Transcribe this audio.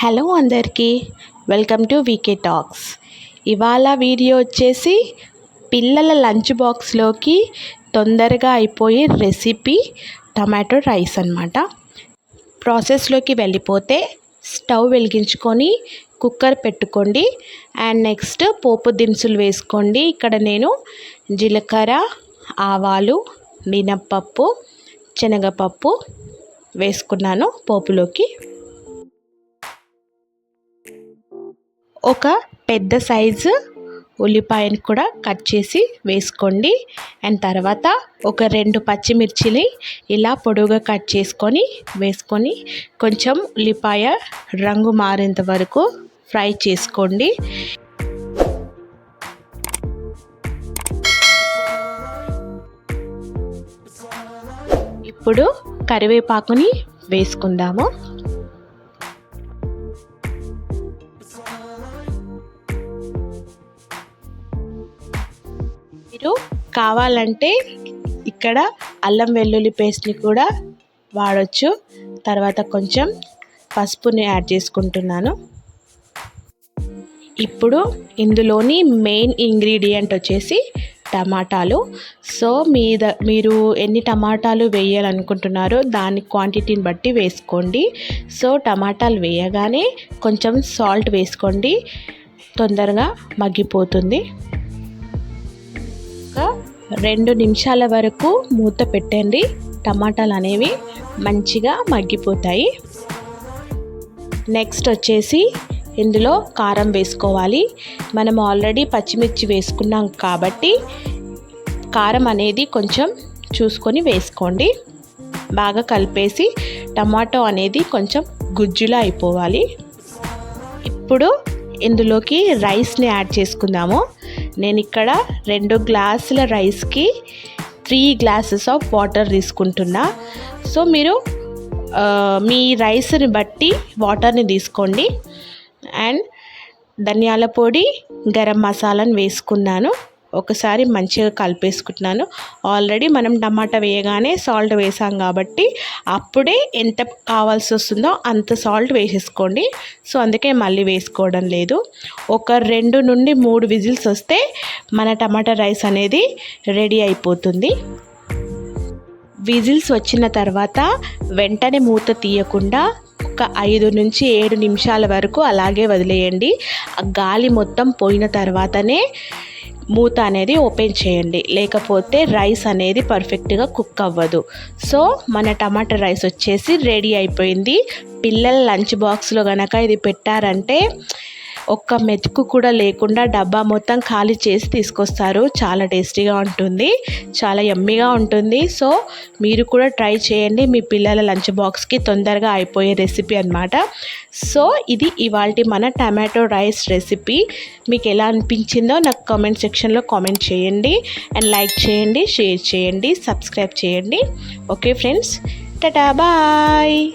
Hello అందరికీ welcome to VK talks. ఇవాళ video వచ్చేసి పిల్లల లంచ్ బాక్స్లోకి తొందరగా అయిపోయే రెసిపీ టమాటో రైస్ అనమాట ప్రాసెస్లోకి వెళ్ళిపోతే స్టవ్ వెలిగించుకొని కుక్కర్ పెట్టుకోండి. అండ్ నెక్స్ట్ పోపు దినుసులు వేసుకోండి. ఇక్కడ నేను జీలకర్ర ఆవాలు మినప్పప్పు శనగపప్పు వేసుకున్నాను పోపులోకి. ఒక పెద్ద సైజు ఉల్లిపాయను కూడా కట్ చేసి వేసుకోండి. అండ్ తర్వాత ఒక రెండు పచ్చిమిర్చిని ఇలా పొడుగా కట్ చేసుకొని వేసుకొని కొంచెం ఉల్లిపాయ రంగు మారేంత వరకు ఫ్రై చేసుకోండి. ఇప్పుడు కరివేపాకుని వేసుకుందాము. మీరు కావాలంటే ఇక్కడ అల్లం వెల్లుల్లి పేస్ట్ని కూడా వాడచ్చు. తర్వాత కొంచెం పసుపుని యాడ్ చేసుకుంటున్నాను. ఇప్పుడు ఇందులోని మెయిన్ ఇంగ్రీడియంట్ వచ్చేసి టమాటాలు. సో మీద మీరు ఎన్ని టమాటాలు వేయాలనుకుంటున్నారో దాని క్వాంటిటీని బట్టి వేసుకోండి. సో టమాటాలు వేయగానే కొంచెం సాల్ట్ వేసుకోండి. తొందరగా మగ్గిపోతుంది. రెండు నిమిషాల వరకు మూత పెట్టండి. టమాటాలు అనేవి మంచిగా మగ్గిపోతాయి. నెక్స్ట్ వచ్చేసి ఇందులో కారం వేసుకోవాలి. మనం ఆల్రెడీ పచ్చిమిర్చి వేసుకున్నాం కాబట్టి కారం అనేది కొంచెం చూసుకొని వేసుకోండి. బాగా కలిపేసి టమాటో అనేది కొంచెం గుజ్జులా అయిపోవాలి. ఇప్పుడు ఇందులోకి రైస్ని యాడ్ చేసుకుందాము. నేను ఇక్కడ రెండు గ్లాసుల రైస్కి త్రీ గ్లాసెస్ ఆఫ్ వాటర్ తీసుకుంటున్నా. సో మీరు మీ రైస్ని బట్టి వాటర్ని తీసుకోండి. అండ్ ధనియాల పొడి గరం మసాలాను వేసుకున్నాను. ఒకసారి మంచిగా కలిపేసుకుంటున్నాను. ఆల్రెడీ మనం టమాటా వేయగానే సాల్ట్ వేసాం కాబట్టి అప్పుడే ఎంత కావాల్సి వస్తుందో అంత సాల్ట్ వేసేసుకోండి. సో అందుకే మళ్ళీ వేసుకోవడం లేదు. ఒక రెండు నుండి మూడు విజిల్స్ వస్తే మన టమాటా రైస్ అనేది రెడీ అయిపోతుంది. విజిల్స్ వచ్చిన తర్వాత వెంటనే మూత తీయకుండా ఒక ఐదు నుంచి ఏడు నిమిషాల వరకు అలాగే వదిలేయండి. ఆ గాలి మొత్తం పోయిన తర్వాతనే మూత అనేది ఓపెన్ చేయండి. లేకపోతే రైస్ అనేది పర్ఫెక్ట్గా కుక్ అవ్వదు. సో మన టమాటా రైస్ వచ్చేసి రెడీ అయిపోయింది. పిల్లల లంచ్ బాక్స్లో కనుక ఇది పెట్టారంటే ఒక్క మెతుకు కూడా లేకుండా డబ్బా మొత్తం ఖాళీ చేసి తీసుకొస్తారు. చాలా టేస్టీగా ఉంటుంది. చాలా ఎమ్మీగా ఉంటుంది. సో మీరు కూడా ట్రై చేయండి. మీ పిల్లల లంచ్ బాక్స్కి తొందరగా అయిపోయే రెసిపీ అనమాట సో ఇది ఇవాళ మన టమాటో రైస్ రెసిపీ. మీకు ఎలా అనిపించిందో నాకు కామెంట్ సెక్షన్లో కామెంట్ చేయండి. అండ్ లైక్ చేయండి షేర్ చేయండి సబ్స్క్రైబ్ చేయండి. Okay friends. Tata bye.